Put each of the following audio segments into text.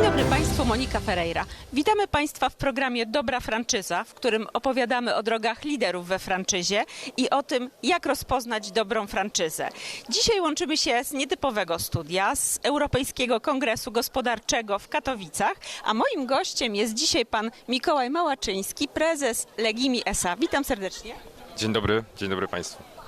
Dzień dobry Państwu, Monika Ferreira. Witamy Państwa w programie Dobra Franczyza, w którym opowiadamy o drogach liderów we franczyzie i o tym, jak rozpoznać dobrą franczyzę. Dzisiaj łączymy się z nietypowego studia, z Europejskiego Kongresu Gospodarczego w Katowicach, a moim gościem jest dzisiaj pan Mikołaj Małaczyński, prezes Legimi SA. Witam serdecznie. Dzień dobry, dzień dobry Państwu.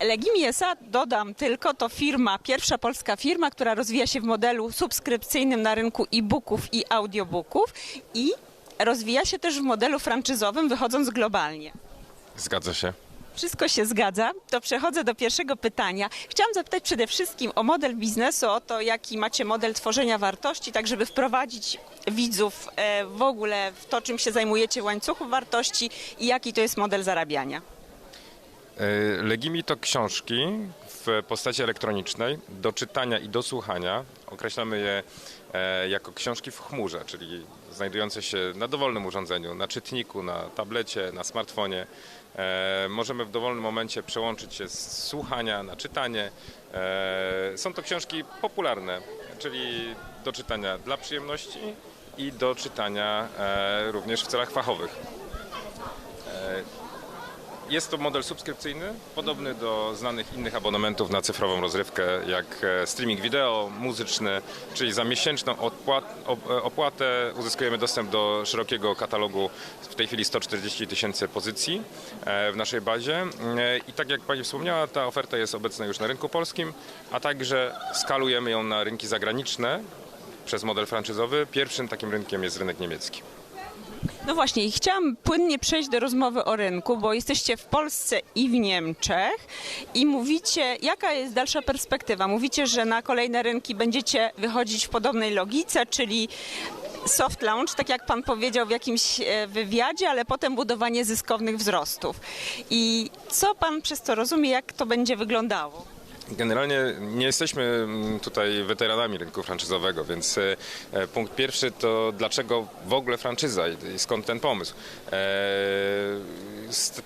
Legimi SA, dodam tylko, to firma, pierwsza polska firma, która rozwija się w modelu subskrypcyjnym na rynku e-booków i audiobooków i rozwija się też w modelu franczyzowym, wychodząc globalnie. Zgadza się. Wszystko się zgadza. To przechodzę do pierwszego pytania. Chciałam zapytać przede wszystkim o model biznesu, o to, jaki macie model tworzenia wartości, tak żeby wprowadzić widzów e, w ogóle w to, czym się zajmujecie w łańcuchu wartości i jaki to jest model zarabiania. E, Legimi to książki w postaci elektronicznej do czytania i do słuchania. Określamy je e, jako książki w chmurze, czyli znajdujące się na dowolnym urządzeniu, na czytniku, na tablecie, na smartfonie. E, Możemy w dowolnym momencie przełączyć się z słuchania na czytanie. Są to książki popularne, czyli do czytania dla przyjemności i do czytania również w celach fachowych. Jest to model subskrypcyjny, podobny do znanych innych abonamentów na cyfrową rozrywkę, jak e, streaming wideo, muzyczny, czyli za miesięczną e, opłatę uzyskujemy dostęp do szerokiego katalogu, w tej chwili 140 tysięcy pozycji e, w naszej bazie. I tak jak Pani wspomniała, ta oferta jest obecna już na rynku polskim, a także skalujemy ją na rynki zagraniczne przez model franczyzowy. Pierwszym takim rynkiem jest rynek niemiecki. No właśnie, i chciałam płynnie przejść do rozmowy o rynku, bo jesteście w Polsce i w Niemczech i mówicie, jaka jest dalsza perspektywa? Mówicie, że na kolejne rynki będziecie wychodzić w podobnej logice, czyli soft launch, tak jak pan powiedział w jakimś e, wywiadzie, ale potem budowanie zyskownych wzrostów. I co pan przez to rozumie, jak to będzie wyglądało? Generalnie nie jesteśmy mm, tutaj weteranami rynku franczyzowego, więc e, e, punkt pierwszy to dlaczego w ogóle franczyza i skąd ten pomysł? E, Z,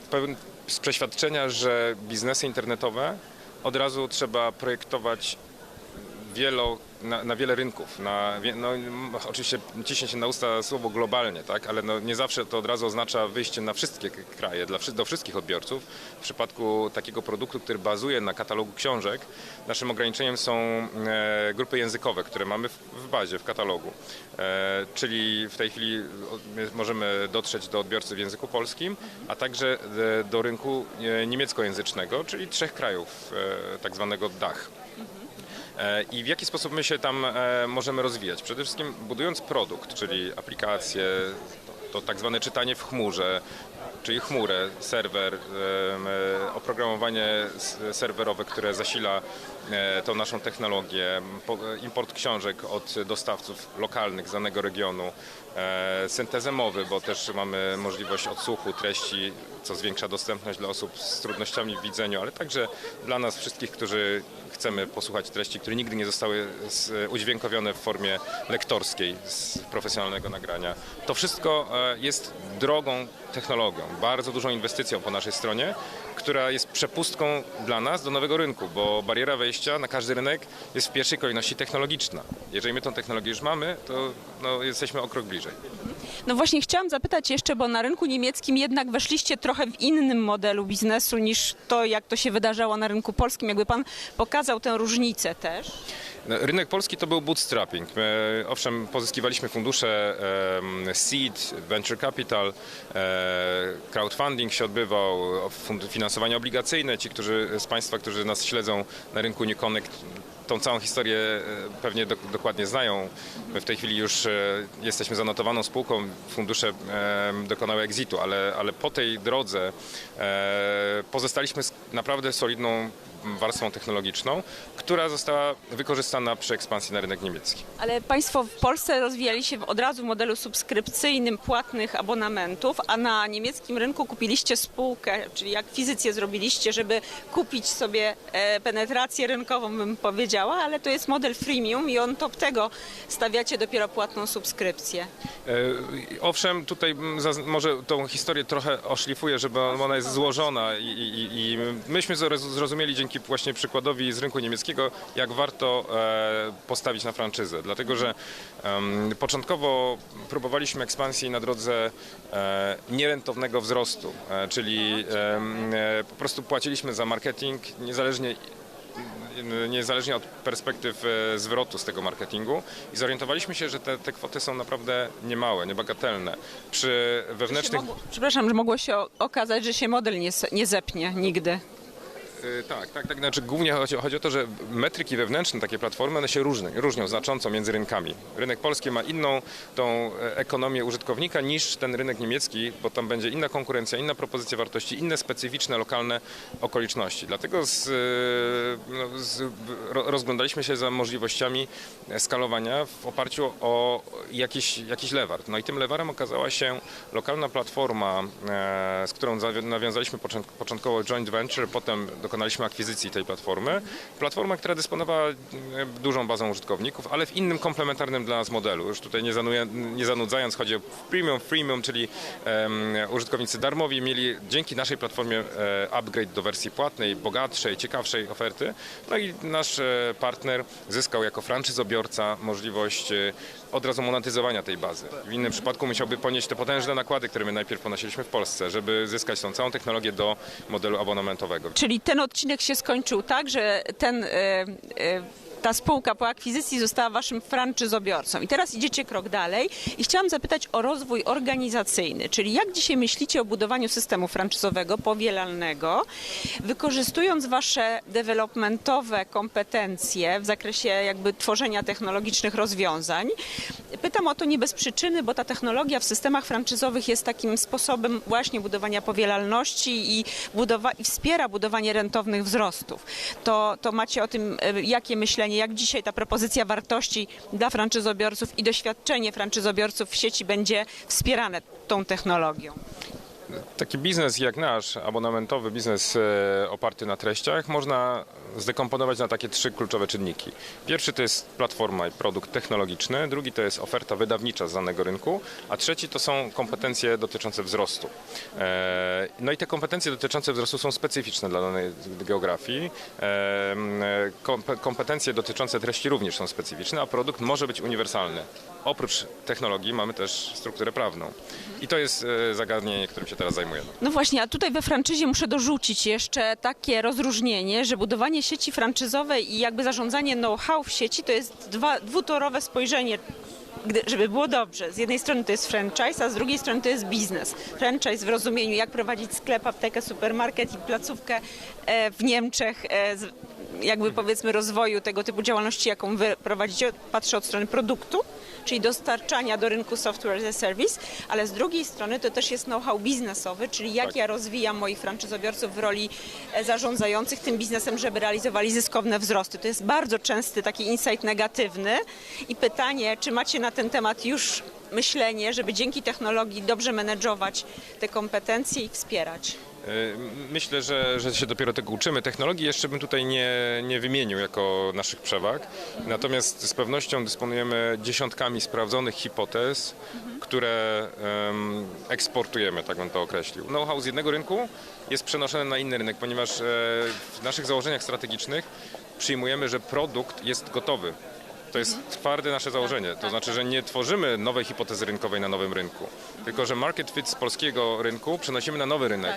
z przeświadczenia, że biznesy internetowe od razu trzeba projektować wielo, na, na wiele rynków. Na, no, oczywiście ciśnie się na usta słowo globalnie, tak? ale no, nie zawsze to od razu oznacza wyjście na wszystkie kraje, dla, do wszystkich odbiorców. W przypadku takiego produktu, który bazuje na katalogu książek, naszym ograniczeniem są e, grupy językowe, które mamy w, w bazie, w katalogu. E, czyli w tej chwili możemy dotrzeć do odbiorcy w języku polskim, a także e, do rynku e, niemieckojęzycznego, czyli trzech krajów, e, tak zwanego DACH. E, I w jaki sposób my się tam e, możemy rozwijać? Przede wszystkim budując produkt, czyli aplikacje, to, tak zwane czytanie w chmurze, czyli chmurę, serwer, e, oprogramowanie serwerowe, które zasila tą naszą technologię, po- import książek od dostawców lokalnych z danego regionu, e, syntezę mowy, bo też mamy możliwość odsłuchu treści, co zwiększa dostępność dla osób z trudnościami w widzeniu, ale także dla nas wszystkich, którzy chcemy posłuchać treści, które nigdy nie zostały udźwiękowione w formie lektorskiej z profesjonalnego nagrania. To wszystko e, jest drogą technologią, bardzo dużą inwestycją po naszej stronie, która jest przepustką dla nas do nowego rynku, bo bariera wejścia na każdy rynek jest w pierwszej kolejności technologiczna. Jeżeli my tą technologię już mamy, to no, jesteśmy o krok bliżej. No właśnie chciałam zapytać jeszcze, bo na rynku niemieckim jednak weszliście trochę w innym modelu biznesu niż to, jak to się wydarzało na rynku polskim. Jakby pan pokazał tę różnicę też. No, Rynek polski to był bootstrapping. My, owszem, pozyskiwaliśmy fundusze em, seed, venture capital, e, crowdfunding się odbywał, finansowanie obligacyjne. Ci którzy, z Państwa, którzy nas śledzą na rynku New Connect, tą całą historię e, pewnie dok- dokładnie znają. My w tej chwili już e, jesteśmy zanotowaną spółką, fundusze dokonały exitu, ale, ale po tej drodze e, pozostaliśmy naprawdę solidną warstwą technologiczną, która została wykorzystana przy ekspansji na rynek niemiecki. Ale Państwo w Polsce rozwijali się od razu w modelu subskrypcyjnym, płatnych abonamentów, a na niemieckim rynku kupiliście spółkę, czyli jak fizycznie zrobiliście, żeby kupić sobie e, penetrację rynkową, bym powiedziała, ale to jest model freemium i on top tego stawiacie dopiero płatną subskrypcję. E, Owszem, tutaj mm, może tą historię trochę oszlifuję, żeby ona jest złożona i, i, i myśmy zro- zrozumieli dzięki dzięki właśnie przykładowi z rynku niemieckiego, jak warto e, postawić na franczyzę. Dlatego, że początkowo próbowaliśmy ekspansji na drodze e, nierentownego wzrostu, e, czyli po prostu płaciliśmy za marketing niezależnie niezależnie od perspektyw zwrotu z tego marketingu i zorientowaliśmy się, że te, te kwoty są naprawdę niemałe, niebagatelne. Przy wewnętrznych... Mogło, przepraszam, że mogło się okazać, że się model nie, nie zepnie nigdy. Y, Tak, tak, tak. Znaczy głównie chodzi, chodzi o to, że metryki wewnętrzne, takie platformy, one się różnią, różnią znacząco między rynkami. Rynek polski ma inną tą e, ekonomię użytkownika niż ten rynek niemiecki, bo tam będzie inna konkurencja, inna propozycja wartości, inne specyficzne, lokalne okoliczności. Dlatego z, e, no, z, ro- rozglądaliśmy się za możliwościami skalowania w oparciu o jakiś, jakiś lewar. No i tym lewarem okazała się lokalna platforma, e, z którą nawiązaliśmy początk- początkowo joint venture, potem dokonaliśmy akwizycji tej platformy. Platforma, która dysponowała e, dużą bazą użytkowników, ale w innym komplementarnym dla nas modelu. Już tutaj nie, nie zanudzając, chodzi o premium, freemium, czyli em, użytkownicy darmowi mieli dzięki naszej platformie e, upgrade do wersji płatnej, bogatszej, ciekawszej oferty. No i nasz e, partner zyskał jako franczyzobiorca możliwość od razu monetyzowania tej bazy. W innym przypadku musiałby ponieść te potężne nakłady, które my najpierw ponosiliśmy w Polsce, żeby zyskać tą całą technologię do modelu abonamentowego. Czyli ten odcinek się skończył tak, że ten, e, e, ta spółka po akwizycji została waszym franczyzobiorcą. I teraz idziecie krok dalej i chciałam zapytać o rozwój organizacyjny, czyli jak dzisiaj myślicie o budowaniu systemu franczyzowego powielalnego, wykorzystując wasze developmentowe kompetencje w zakresie jakby tworzenia technologicznych rozwiązań. Pytam o to nie bez przyczyny, bo ta technologia w systemach franczyzowych jest takim sposobem właśnie budowania powielalności i, budowa- i wspiera budowanie rentownych wzrostów. To, to macie o tym e, jakie myślenie, jak dzisiaj ta propozycja wartości dla franczyzobiorców i doświadczenie franczyzobiorców w sieci będzie wspierane tą technologią? Taki biznes jak nasz, abonamentowy biznes e, oparty na treściach, można zdekomponować na takie trzy kluczowe czynniki. Pierwszy to jest platforma i produkt technologiczny, drugi to jest oferta wydawnicza z danego rynku, a trzeci to są kompetencje dotyczące wzrostu. E, No i te kompetencje dotyczące wzrostu są specyficzne dla danej geografii. E, Kompetencje dotyczące treści również są specyficzne, a produkt może być uniwersalny. Oprócz technologii mamy też strukturę prawną. I to jest e, zagadnienie, którym się teraz zajmujemy. No właśnie, a tutaj we franczyzie muszę dorzucić jeszcze takie rozróżnienie, że budowanie sieci franczyzowej i jakby zarządzanie know-how w sieci to jest dwa, dwutorowe spojrzenie. Gdy, żeby było dobrze. Z jednej strony to jest franchise, a z drugiej strony to jest biznes. Franchise w rozumieniu, jak prowadzić sklep, aptekę, supermarket i placówkę e, w Niemczech, e, jakby powiedzmy rozwoju tego typu działalności, jaką wy prowadzicie, patrzę od strony produktu, czyli dostarczania do rynku software as a service, ale z drugiej strony to też jest know-how biznesowy, czyli jak Tak. ja rozwijam moich franczyzobiorców w roli e, zarządzających tym biznesem, żeby realizowali zyskowne wzrosty. To jest bardzo częsty taki insight negatywny i pytanie, czy macie na ten temat już myślenie, żeby dzięki technologii dobrze menedżować te kompetencje i wspierać? Y, Myślę, że, że się dopiero tego uczymy. Technologii jeszcze bym tutaj nie, nie wymienił jako naszych przewag. Natomiast z pewnością dysponujemy dziesiątkami sprawdzonych hipotez, które em, eksportujemy, tak bym to określił. Know-how z jednego rynku jest przenoszony na inny rynek, ponieważ e, w naszych założeniach strategicznych przyjmujemy, że produkt jest gotowy. To jest twarde nasze założenie. To znaczy, że nie tworzymy nowej hipotezy rynkowej na nowym rynku, tylko że market fit z polskiego rynku przenosimy na nowy rynek.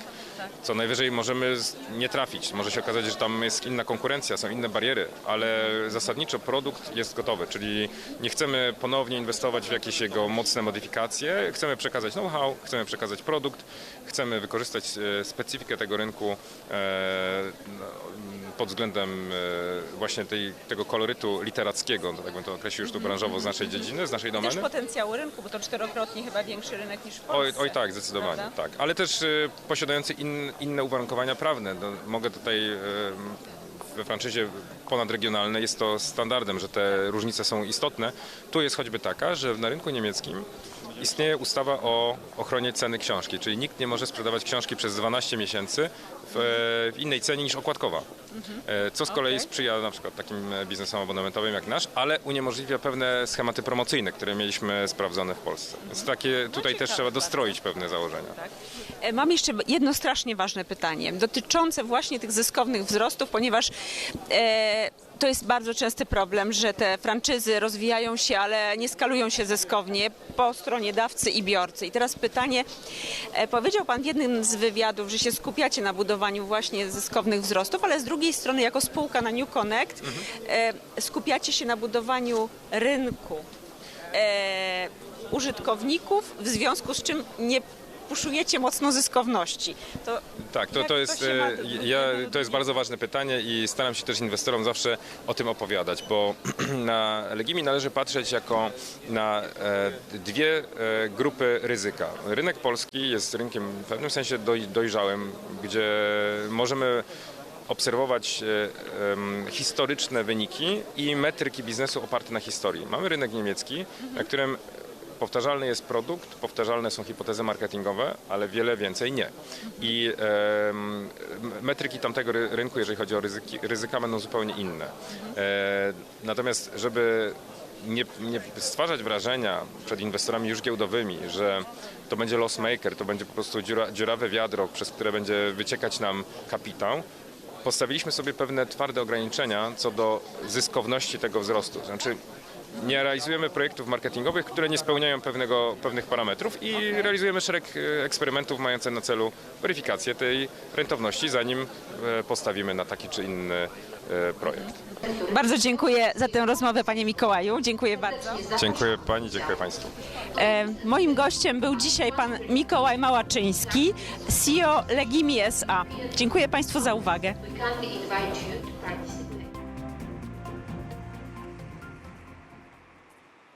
Co najwyżej możemy nie trafić. Może się okazać, że tam jest inna konkurencja, są inne bariery, ale zasadniczo produkt jest gotowy, czyli nie chcemy ponownie inwestować w jakieś jego mocne modyfikacje. Chcemy przekazać know-how, chcemy przekazać produkt, chcemy wykorzystać e, specyfikę tego rynku e, no, pod względem e, właśnie tej, tego kolorytu literackiego, tak bym to określił już tu branżowo z naszej dziedziny, z naszej Też domeny. potencjału rynku, bo to czterokrotnie chyba większy rynek niż w Oj, Polsce. oj tak, zdecydowanie, Prawda? tak. Ale też posiadający in, inne uwarunkowania prawne. No, mogę tutaj we franczyzie ponadregionalnej jest to standardem, że te różnice są istotne. Tu jest choćby taka, że na rynku niemieckim istnieje ustawa o ochronie ceny książki, czyli nikt nie może sprzedawać książki przez 12 miesięcy w, w innej cenie niż okładkowa. E, Co z kolei Okej. sprzyja na przykład takim e, biznesom abonamentowym jak nasz, ale uniemożliwia pewne schematy promocyjne, które mieliśmy sprawdzone w Polsce. Więc takie tutaj też trzeba dostroić pewne założenia. E, Mam jeszcze jedno strasznie ważne pytanie dotyczące właśnie tych zyskownych wzrostów, ponieważ e, to jest bardzo częsty problem, że te franczyzy rozwijają się, ale nie skalują się zyskownie po stronie dawcy i biorcy. I teraz pytanie, e, powiedział Pan w jednym z wywiadów, że się skupiacie na budowaniu właśnie zyskownych wzrostów, ale z drugiej strony jako spółka na New Connect e, skupiacie się na budowaniu rynku e, użytkowników, w związku z czym nie puszujecie mocno zyskowności. To Tak, to, to to jest, się ma e, ja, to jest bardzo ważne pytanie i staram się też inwestorom zawsze o tym opowiadać, bo na Legimi należy patrzeć jako na e, dwie e, grupy ryzyka. Rynek polski jest rynkiem w pewnym sensie doj, dojrzałym, gdzie możemy obserwować historyczne wyniki i metryki biznesu oparte na historii. Mamy rynek niemiecki, na którym powtarzalny jest produkt, powtarzalne są hipotezy marketingowe, ale wiele więcej nie. I em, metryki tamtego ry- rynku, jeżeli chodzi o ryzyki, ryzyka, będą zupełnie inne. E, natomiast, żeby nie, nie stwarzać wrażenia przed inwestorami już giełdowymi, że to będzie loss maker, to będzie po prostu dziura, dziurawe wiadro, przez które będzie wyciekać nam kapitał, postawiliśmy sobie pewne twarde ograniczenia co do zyskowności tego wzrostu. Znaczy, nie realizujemy projektów marketingowych, które nie spełniają pewnego, pewnych parametrów i realizujemy szereg e, eksperymentów mających na celu weryfikację tej rentowności, zanim e, postawimy na taki czy inny e, projekt. bardzo dziękuję za tę rozmowę, panie Mikołaju. Dziękuję bardzo. Dziękuję Pani, dziękuję Państwu. E, moim gościem był dzisiaj pan Mikołaj Małaczyński, CEO Legimi SA. Dziękuję państwu za uwagę.